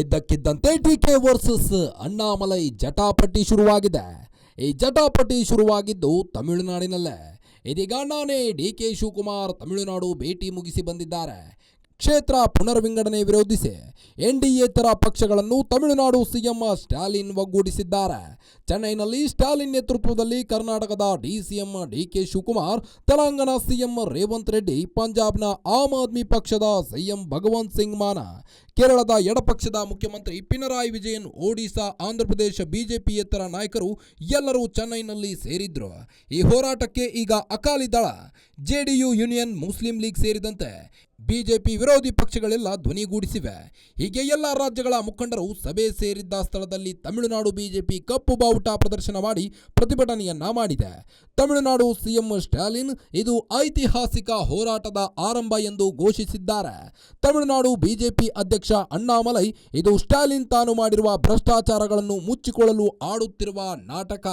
ಇದ್ದಕ್ಕಿದ್ದಂತೆ DK versus Annamalai ಜಟಾಪಟಿ ಶುರುವಾಗಿದೆ. ಈ ಜಟಾಪಟಿ ಶುರುವಾಗಿದ್ದು ತಮಿಳುನಾಡಿನಲ್ಲೇ. ಇದೀಗ ನಾನೇ ಡಿ ಕೆ ಶಿವಕುಮಾರ್ ತಮಿಳುನಾಡು ಭೇಟಿ ಮುಗಿಸಿ ಬಂದಿದ್ದಾರೆ. ಕ್ಷೇತ್ರ ಪುನರ್ವಿಂಗಡಣೆ ವಿರೋಧಿಸಿ ಎನ್ಡಿಎತರ ಪಕ್ಷಗಳನ್ನು ತಮಿಳುನಾಡು ಸಿಎಂ ಸ್ಟಾಲಿನ್ ಒಗ್ಗೂಡಿಸಿದ್ದಾರೆ. ಚೆನ್ನೈನಲ್ಲಿ ಸ್ಟಾಲಿನ್ ನೇತೃತ್ವದಲ್ಲಿ ಕರ್ನಾಟಕದ DCM DK Shivakumar, Telangana CM Revanth Reddy, ಪಂಜಾಬ್ನ ಆಮ್ ಆದ್ಮಿ ಪಕ್ಷದ ಸಿಎಂ ಭಗವಂತ್ ಸಿಂಗ್ ಮಾನ, ಕೇರಳದ ಎಡಪಕ್ಷದ ಮುಖ್ಯಮಂತ್ರಿ ಪಿನರಾಯಿ ವಿಜಯನ್, ಒಡಿಶಾ, ಆಂಧ್ರಪ್ರದೇಶ ಬಿಜೆಪಿಯೇತರ ನಾಯಕರು ಎಲ್ಲರೂ ಚೆನ್ನೈನಲ್ಲಿ ಸೇರಿದ್ರು. ಈ ಹೋರಾಟಕ್ಕೆ ಈಗ Akali Dal JDU Union Muslim League ಸೇರಿದಂತೆ ಬಿಜೆಪಿ ವಿರೋಧಿ ಪಕ್ಷಗಳೆಲ್ಲ ಧ್ವನಿಗೂಡಿಸಿವೆ. ಹೀಗೆ ಎಲ್ಲ ರಾಜ್ಯಗಳ ಮುಖಂಡರು ಸಭೆ ಸೇರಿದ್ದ ಸ್ಥಳದಲ್ಲಿ ತಮಿಳುನಾಡು ಬಿಜೆಪಿ ಕಪ್ಪು ಬಾವುಟ ಪ್ರದರ್ಶನ ಮಾಡಿ ಪ್ರತಿಭಟನೆಯನ್ನ ಮಾಡಿದೆ. ತಮಿಳುನಾಡು ಸಿಎಂ ಸ್ಟಾಲಿನ್, ಇದು ಐತಿಹಾಸಿಕ ಹೋರಾಟದ ಆರಂಭ ಎಂದು ಘೋಷಿಸಿದ್ದಾರೆ. ತಮಿಳುನಾಡು ಬಿಜೆಪಿ ಅಧ್ಯಕ್ಷ ಅಣ್ಣಾಮಲೈ, ಇದು ಸ್ಟಾಲಿನ್ ತಾನು ಮಾಡಿರುವ ಭ್ರಷ್ಟಾಚಾರಗಳನ್ನು ಮುಚ್ಚಿಕೊಳ್ಳಲು ಆಡುತ್ತಿರುವ ನಾಟಕ.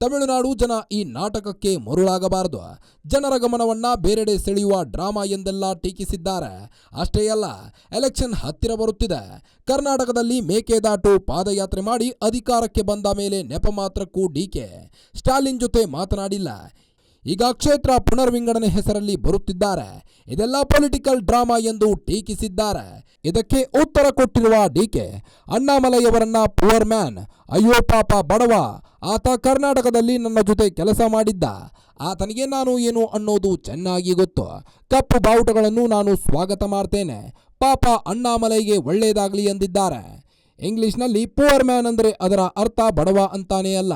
ತಮಿಳುನಾಡು ಜನ ಈ ನಾಟಕಕ್ಕೆ ಮರುಳಾಗಬಾರದು. ಜನರ ಗಮನವನ್ನ ಬೇರೆಡೆ ಸೆಳೆಯುವ ಡ್ರಾಮಾ ಎಂದೆಲ್ಲ ಟೀಕಿಸಿದ್ದಾರೆ ಅಷ್ಟೇ ಅಲ್ಲ, ಎಲೆಕ್ಷನ್ ಹತ್ತಿರ ಬರುತ್ತಿದೆ. ಕರ್ನಾಟಕದಲ್ಲಿ ಮೇಕೆದಾಟು ಪಾದಯಾತ್ರೆ ಮಾಡಿ ಅಧಿಕಾರಕ್ಕೆ ಬಂದ ಮೇಲೆ ನೆಪ ಮಾತ್ರಕ್ಕೂ ಡಿಕೆ ಸ್ಟಾಲಿನ್ ಜೊತೆ ಮಾತನಾಡಿಲ್ಲ. ಈಗ ಕ್ಷೇತ್ರ ಪುನರ್ವಿಂಗಡಣೆ ಹೆಸರಲ್ಲಿ ಬರುತ್ತಿದ್ದಾರೆ. ಇದೆಲ್ಲ ಪೊಲಿಟಿಕಲ್ ಡ್ರಾಮಾ ಎಂದು ಟೀಕಿಸಿದ್ದಾರೆ. ಇದಕ್ಕೆ ಉತ್ತರ ಕೊಟ್ಟಿರುವ ಡಿಕೆ ಅಣ್ಣಾಮಲೈಯವರನ್ನ ಪುವರ್ ಮ್ಯಾನ್, ಅಯ್ಯೋ ಪಾಪ ಬಡವ, ಆತ ಕರ್ನಾಟಕದಲ್ಲಿ ನನ್ನ ಜೊತೆ ಕೆಲಸ ಮಾಡಿದ್ದ. ಆತನಿಗೆ ನಾನು ಏನು ಅನ್ನೋದು ಚೆನ್ನಾಗಿ ಗೊತ್ತು. ಕಪ್ಪು ಬಾವುಟಗಳನ್ನು ನಾನು ಸ್ವಾಗತ ಮಾಡ್ತೇನೆ. ಪಾಪ ಅಣ್ಣಾಮಲೈಗೆ ಒಳ್ಳೆಯದಾಗಲಿ ಎಂದಿದ್ದಾರೆ. ಇಂಗ್ಲಿಷ್ನಲ್ಲಿ ಪುವರ್ ಮ್ಯಾನ್ ಅಂದರೆ ಅದರ ಅರ್ಥ ಬಡವ ಅಂತಾನೇ ಅಲ್ಲ.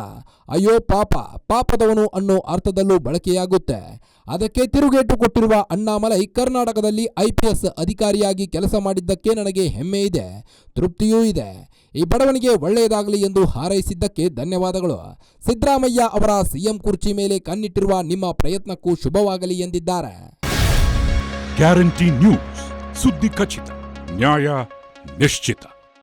ಅಯ್ಯೋ ಪಾಪ, ಪಾಪದವನು ಅನ್ನೋ ಅರ್ಥದಲ್ಲೂ ಬಳಕೆಯಾಗುತ್ತೆ. ಅದಕ್ಕೆ ತಿರುಗೇಟು ಕೊಟ್ಟಿರುವ ಅಣ್ಣಾಮಲೈ ಕರ್ನಾಟಕದಲ್ಲಿ ಐಪಿಎಸ್ ಅಧಿಕಾರಿಯಾಗಿ ಕೆಲಸ ಮಾಡಿದ್ದಕ್ಕೆ ನನಗೆ ಹೆಮ್ಮೆ ಇದೆ, ತೃಪ್ತಿಯೂ ಇದೆ. ಈ ಬಡವನಿಗೆ ಒಳ್ಳೆಯದಾಗಲಿ ಎಂದು ಹಾರೈಸಿದ್ದಕ್ಕೆ ಧನ್ಯವಾದಗಳು. ಸಿದ್ದರಾಮಯ್ಯ ಅವರ ಸಿಎಂ ಕುರ್ಚಿ ಮೇಲೆ ಕಣ್ಣಿಟ್ಟಿರುವ ನಿಮ್ಮ ಪ್ರಯತ್ನಕ್ಕೂ ಶುಭವಾಗಲಿ ಎಂದಿದ್ದಾರೆ. ಗ್ಯಾರಂಟಿ ನ್ಯೂಸ್, ಸುದ್ದಿ ಖಚಿತ, ನ್ಯಾಯ ನಿಶ್ಚಿತ.